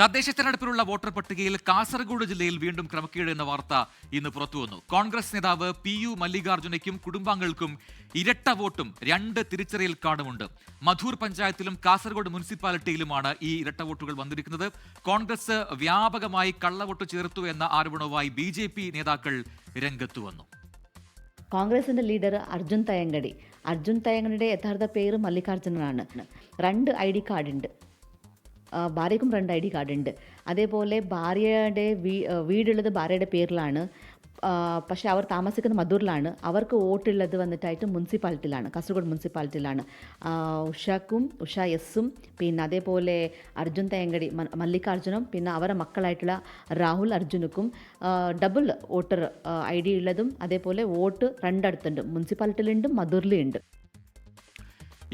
തദ്ദേശ തെരഞ്ഞെടുപ്പിലുള്ള വോട്ടർ പട്ടികയിൽ കാസർഗോഡ് ജില്ലയിൽ വീണ്ടും ക്രമക്കേട് എന്ന വാർത്ത ഇന്ന് പുറത്തുവന്നു കോൺഗ്രസ് നേതാവ് പി യു മല്ലികാർജുനയ്ക്കും കുടുംബാംഗങ്ങൾക്കും ഇരട്ട വോട്ടും രണ്ട് തിരിച്ചറിയൽ കാർഡുമുണ്ട്. മധൂർ പഞ്ചായത്തിലും കാസർഗോഡ് മുനിസിപ്പാലിറ്റിയിലുമാണ് ഈ ഇരട്ട വോട്ടുകൾ വന്നിരിക്കുന്നത്. കോൺഗ്രസ് വ്യാപകമായി കള്ളവോട്ട് ചേർത്തു എന്ന ആരോപണവുമായി ബി നേതാക്കൾ രംഗത്തു വന്നു. കോൺഗ്രസിന്റെ ലീഡർ അർജുൻ തയങ്കടി. അർജുൻ തയങ്കടിയുടെ യഥാർത്ഥ പേര് മല്ലികാർജുനനാണ് രണ്ട് ഐ ഡി കാർഡ് ഭാര്യയ്ക്കും രണ്ട് ഐ ഡി കാർഡ് ഉണ്ട്. അതേപോലെ ഭാര്യയുടെ വീ വീടുള്ളത് ഭാര്യയുടെ പേരിലാണ്. പക്ഷെ അവർ താമസിക്കുന്ന മധൂറിലാണ്. അവർക്ക് വോട്ടുള്ളത് വന്നിട്ടായിട്ട് മുനിസിപ്പാലിറ്റിയിലാണ് കാസർഗോഡ് മുനിസിപ്പാലിറ്റിയിലാണ്. ഉഷക്കും ഉഷ എസ്സും പിന്നെ അതേപോലെ അർജുൻ തേങ്കടി മല്ലികാർജുനും പിന്നെ അവരുടെ മക്കളായിട്ടുള്ള രാഹുൽ അർജുനുക്കും ഡബിൾ വോട്ടർ ഐ ഡി ഉള്ളതും അതേപോലെ വോട്ട് രണ്ടിടത്തുണ്ട് മുനിസിപ്പാലിറ്റിയിലുണ്ട് മധൂരിലുണ്ട്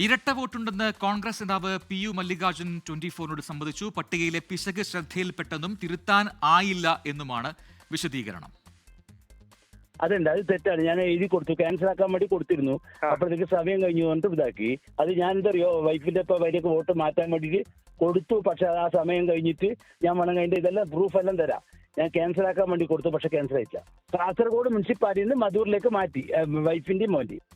ഇരട്ട വോട്ടുണ്ടെന്ന് കോൺഗ്രസ് നേതാവ് പി യു മല്ലികാർജുൻ ട്വന്റി ഫോറിനോട് സംബന്ധിച്ചു പട്ടികയിലെ പിശക് ശ്രദ്ധയിൽപ്പെട്ടെന്നും തിരുത്താൻ ആയില്ല എന്നുമാണ് വിശദീകരണം. അതുണ്ട് അത് തെറ്റാണ്. ഞാൻ എഴുതി കൊടുത്തു ക്യാൻസൽ ആക്കാൻ വേണ്ടി കൊടുത്തിരുന്നു. അപ്പോഴത്തേക്ക് സമയം കഴിഞ്ഞു പറഞ്ഞിട്ട് ഇതാക്കി. അത് ഞാൻ എന്തറിയോ വൈഫിന്റെ ഇപ്പൊ വരിയൊക്കെ വോട്ട് മാറ്റാൻ വേണ്ടിയിട്ട് കൊടുത്തു. പക്ഷെ ആ സമയം കഴിഞ്ഞിട്ട് ഞാൻ വേണമെങ്കിൽ അതിന്റെ ഇതെല്ലാം പ്രൂഫ് എല്ലാം തരാം. ഞാൻ ക്യാൻസൽ ആക്കാൻ വേണ്ടി കൊടുത്തു പക്ഷെ ക്യാൻസൽ ആയിട്ടില്ല. കാസർഗോഡ് മുനിസിപ്പാലിറ്റിയിൽ നിന്ന് മധൂറിലേക്ക് മാറ്റി വൈഫിന്റെയും മോന്റെയും.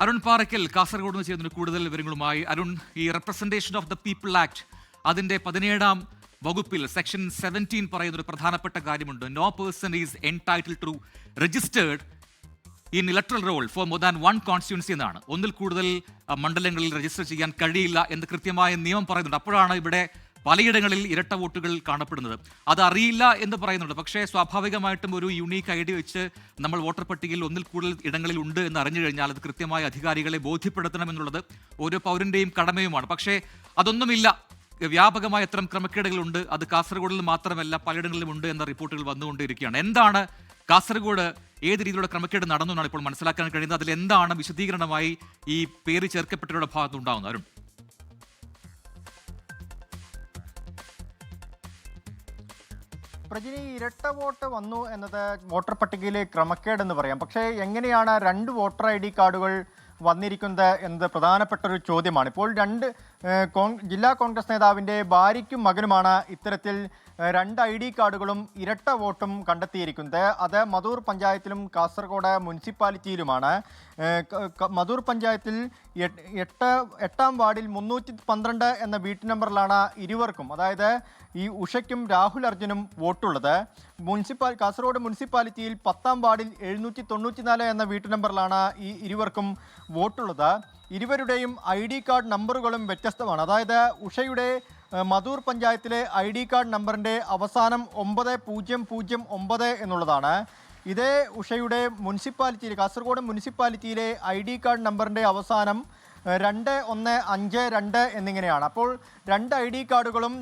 അരുൺ പാറയ്ക്കൽ കാസർഗോഡ് നിന്ന് ചെയ്യുന്ന കൂടുതൽ വിവരങ്ങളുമായി. അരുൺ ഈ representation of the people act അതിന്റെ പതിനേഴാം വകുപ്പിൽ സെക്ഷൻ സെവന്റീൻ പറയുന്ന ഒരു പ്രധാനപ്പെട്ട കാര്യമുണ്ട്. No person is entitle to registered in electoral roll for more than one constituency എന്നാണ്. ഒന്നിൽ കൂടുതൽ മണ്ഡലങ്ങളിൽ രജിസ്റ്റർ ചെയ്യാൻ കഴിയില്ല എന്ന് കൃത്യമായ നിയമം പറയുന്നുണ്ട്. അപ്പോഴാണ് ഇവിടെ പലയിടങ്ങളിൽ ഇരട്ട വോട്ടുകൾ കാണപ്പെടുന്നത്. അത് അറിയില്ല എന്ന് പറയുന്നുണ്ട്. പക്ഷേ സ്വാഭാവികമായിട്ടും ഒരു യുണീക്ക് ഐ ഡി വെച്ച് നമ്മൾ വോട്ടർ പട്ടികയിൽ ഒന്നിൽ കൂടുതൽ ഇടങ്ങളിൽ ഉണ്ട് എന്ന് അറിഞ്ഞു കഴിഞ്ഞാൽ അത് കൃത്യമായ അധികാരികളെ ബോധ്യപ്പെടുത്തണം എന്നുള്ളത് ഓരോ പൗരന്റെയും കടമയുമാണ്. പക്ഷേ അതൊന്നുമില്ല. വ്യാപകമായ ഇത്തരം ക്രമക്കേടുകളുണ്ട്. അത് കാസർഗോഡിൽ മാത്രമല്ല പലയിടങ്ങളിലും ഉണ്ട് എന്ന റിപ്പോർട്ടുകൾ വന്നുകൊണ്ടിരിക്കുകയാണ്. എന്താണ് കാസർഗോഡ് ഏത് രീതിയിലുള്ള ക്രമക്കേട് നടന്നു എന്നാണ് ഇപ്പോൾ മനസ്സിലാക്കാൻ കഴിയുന്നത്? അതിൽ എന്താണ് വിശദീകരണമായി ഈ പേര് ചേർക്കപ്പെട്ടവരുടെ ഭാഗത്തുണ്ടാകുന്നത് അരുൺ. പ്രജിനി ഇരട്ട വോട്ട് വന്നു എന്നത് വോട്ടർ പട്ടികയിലെ ക്രമക്കേട് എന്ന് പറയാം. പക്ഷേ എങ്ങനെയാണ് രണ്ട് വോട്ടർ ഐ ഡി കാർഡുകൾ വന്നിരിക്കുന്നത് എന്നത് പ്രധാനപ്പെട്ട ഒരു ചോദ്യമാണ്. ഇപ്പോൾ രണ്ട് ജില്ലാ കോൺഗ്രസ് നേതാവിന്റെ ഭാര്യയ്ക്കും മകനുമാണ് ഇത്തരത്തിൽ രണ്ട് ഐ ഡി കാർഡുകളും ഇരട്ട വോട്ടും കണ്ടെത്തിയിരിക്കുന്നത്. അത് മധൂർ പഞ്ചായത്തിലും കാസർഗോഡ് മുനിസിപ്പാലിറ്റിയിലുമാണ്. മധൂർ പഞ്ചായത്തിൽ എട്ട് എട്ടാം വാർഡിൽ മുന്നൂറ്റി പന്ത്രണ്ട് എന്ന വീട്ടു നമ്പറിലാണ് ഇരുവർക്കും അതായത് ഈ ഉഷയ്ക്കും രാഹുൽ അർജുനും വോട്ടുള്ളത്. മുനിസിപ്പാൽ കാസർഗോഡ് മുനിസിപ്പാലിറ്റിയിൽ പത്താം വാർഡിൽ എഴുന്നൂറ്റി തൊണ്ണൂറ്റിനാല് എന്ന വീട്ടു നമ്പറിലാണ് ഈ ഇരുവർക്കും വോട്ടുള്ളത്. ഇരുവരുടെയും ഐ ഡി കാർഡ് നമ്പറുകളും വ്യത്യസ്തമാണ്. അതായത് ഉഷയുടെ മധൂർ പഞ്ചായത്തിലെ ഐ ഡി കാർഡ് നമ്പറിന്റെ അവസാനം ഒമ്പത് പൂജ്യം പൂജ്യം ഒമ്പത് എന്നുള്ളതാണ്. ഇതേ ഉഷയുടെ മുനിസിപ്പാലിറ്റിയിൽ കാസർഗോഡ് മുനിസിപ്പാലിറ്റിയിലെ ഐ ഡി കാർഡ് നമ്പറിന്റെ അവസാനം രണ്ട് ഒന്ന് അഞ്ച് രണ്ട് എന്നിങ്ങനെയാണ്. അപ്പോൾ രണ്ട് ഐ ഡി കാർഡുകളും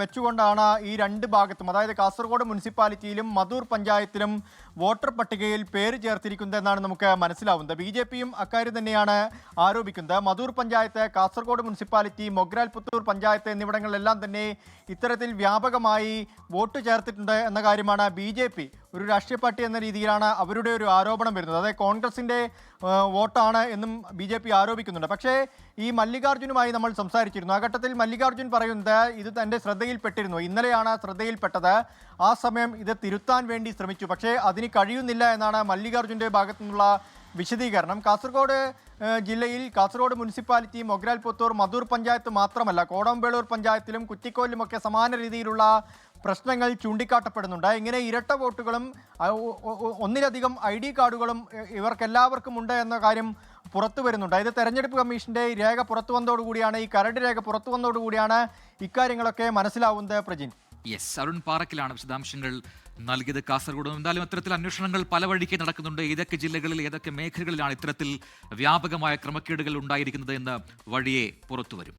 വെച്ചുകൊണ്ടാണ് ഈ രണ്ട് ഭാഗത്തും അതായത് കാസർഗോഡ് മുനിസിപ്പാലിറ്റിയിലും മധൂർ പഞ്ചായത്തിലും വോട്ടർ പട്ടികയിൽ പേര് ചേർത്തിരിക്കുന്നത് എന്നാണ് നമുക്ക് മനസ്സിലാവുന്നത്. ബി ജെ പിയും അക്കാര്യം തന്നെയാണ് ആരോപിക്കുന്നത്. മധൂർ പഞ്ചായത്ത് കാസർഗോഡ് മുനിസിപ്പാലിറ്റി മൊഗ്രാൽ പുത്തൂർ പഞ്ചായത്ത് എന്നിവിടങ്ങളിലെല്ലാം തന്നെ ഇത്തരത്തിൽ വ്യാപകമായി വോട്ട് ചേർത്തിട്ടുണ്ട് എന്ന കാര്യമാണ് ബി ഒരു രാഷ്ട്രീയ പാർട്ടി എന്ന രീതിയിലാണ് അവരുടെ ഒരു ആരോപണം വരുന്നത്. അതായത് കോൺഗ്രസിന്റെ വോട്ടാണ് എന്നും ബി ആരോപിക്കുന്നുണ്ട്. പക്ഷേ ഈ മല്ലികാർജുനുമായി നമ്മൾ സംസാരിച്ചിരുന്നു. ആ ഘട്ടത്തിൽ മല്ലികാർജുൻ പറയുന്നത് ഇത് തന്റെ ശ്രദ്ധയിൽപ്പെട്ടിരുന്നു. ഇന്നലെയാണ് ശ്രദ്ധയിൽപ്പെട്ടത്. ആ സമയം ഇത് തിരുത്താൻ വേണ്ടി ശ്രമിച്ചു. പക്ഷേ അതിന് കഴിയുന്നില്ല എന്നാണ് മല്ലികാർജുന്റെ ഭാഗത്തു നിന്നുള്ള വിശദീകരണം. കാസർഗോഡ് ജില്ലയിൽ കാസർഗോഡ് മുനിസിപ്പാലിറ്റി മൊഗ്രാൽ പുത്തൂർ മധൂർ പഞ്ചായത്ത് മാത്രമല്ല കോടമ്പേളൂർ പഞ്ചായത്തിലും കുറ്റിക്കോലിലുമൊക്കെ സമാന രീതിയിലുള്ള പ്രശ്നങ്ങൾ ചൂണ്ടിക്കാട്ടപ്പെടുന്നുണ്ട്. ഇങ്ങനെ ഇരട്ട വോട്ടുകളും ഒന്നിലധികം ഐ ഡി കാർഡുകളും ഇവർക്കെല്ലാവർക്കും ഉണ്ട് എന്ന കാര്യം പുറത്തു വരുന്നുണ്ട്. അതായത് തെരഞ്ഞെടുപ്പ് കമ്മീഷന്റെ രേഖ പുറത്തു വന്നതോടുകൂടിയാണ് ഈ കരട് രേഖ പുറത്തു വന്നതോടുകൂടിയാണ് ഇക്കാര്യങ്ങളൊക്കെ മനസ്സിലാവുന്നത് പ്രജിൻ. യെസ് അരുൺ പാറക്കിലാണ് വിശദാംശങ്ങൾ നൽകിയത്. കാസർഗോഡ് എന്തായാലും ഇത്തരത്തിൽ അന്വേഷണങ്ങൾ പല വഴിക്ക് നടക്കുന്നുണ്ട്. ഏതൊക്കെ ജില്ലകളിൽ ഏതൊക്കെ മേഖലകളിലാണ് ഇത്തരത്തിൽ വ്യാപകമായ ക്രമക്കേടുകൾ ഉണ്ടായിരിക്കുന്നത് എന്ന് വഴിയെ പുറത്തുവരും